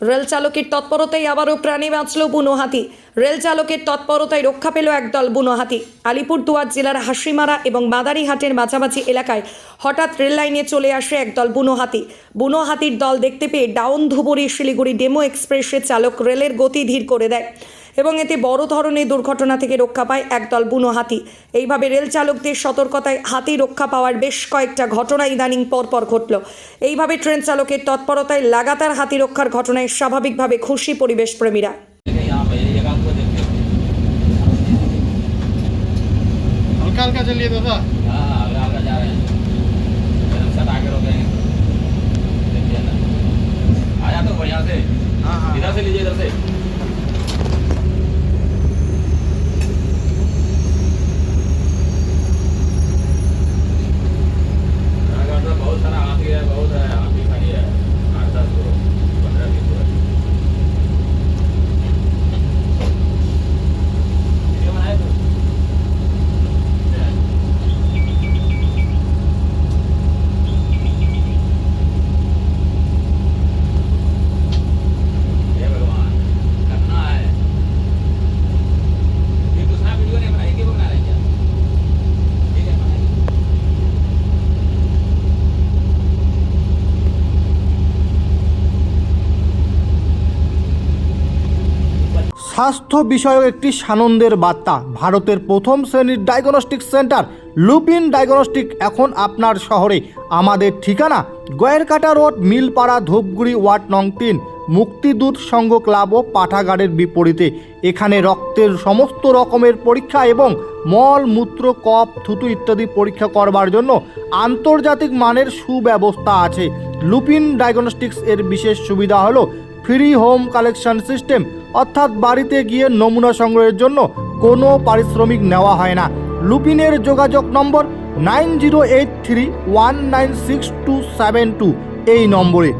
Rail চালকের তৎপরতায় আবারও প্রাণে বাঁচল বুনো হাতি রেল চালকের তৎপরতায় রক্ষা পেল একদল বুনো হাতি আলিপুরদুয়ার জেলার হাসিমারা এবং মাদারিহাটের মাঝামাঝি এলাকায় হঠাৎ রেল লাইনে চলে আসে একদল বুনো হাতি বুনো হাতির দল দেখতে পেয়ে ডাউন ধুবুরি শিলিগুড়ি ডেমো এক্সপ্রেসের চালক রেলের গতি ধীর করে দেয়। এবং এতে বড় ধরনের দুর্ঘটনা থেকে রক্ষা পায় একদল বুনো হাতি এইভাবে রেল চালকদের সতর্কতায় হাতি রক্ষা পাওয়ার বেশ কয়েকটা ঘটনা ইদানিং পরপর ঘটল এইভাবে ট্রেন চালকের তৎপরতায় লাগাতার হাতি রক্ষার ঘটনায় স্বাভাবিকভাবে খুশি পরিবেশ প্রেমীরা यहाँ पे एक आध को देखते हो हल्का हल्का चलिए दादा हाँ आगे आगे जा रहे हैं एकदम सटा के रोकेंगे देखिए ना आया तो बढ़िया से हाँ हाँ इधर से लीजिए इधर से স্বাস্থ্য বিষয়ক একটি সানন্দের বার্তা। ভারতের প্রথম শ্রেণির ডায়াগনস্টিক সেন্টার লুপিন ডায়াগনস্টিক এখন আপনার শহরে। আমাদের ঠিকানা, গয়েরকাটা রোড, মিলপাড়া, ধূপগুড়ি, ওয়ার্ড নং তিন, মুক্তিদূত সংঘ ক্লাব ও পাঠাগারের বিপরীতে। এখানে রক্তের সমস্ত রকমের পরীক্ষা এবং মল, মূত্র কপ থুতু ইত্যাদি পরীক্ষা করবার জন্য আন্তর্জাতিক মানের সুব্যবস্থা আছে। লুপিন ডায়াগনস্টিক্স এর বিশেষ সুবিধা হলো ফ্রি হোম কালেকশন সিস্টেম, অর্থাৎ বাড়িতে গিয়ে নমুনা সংগ্রহের জন্য কোনো পারিশ্রমিক নেওয়া হয় না। লুপিনের যোগাযোগ নম্বর nine zero eight three one nine six two seven two, এই নম্বরে।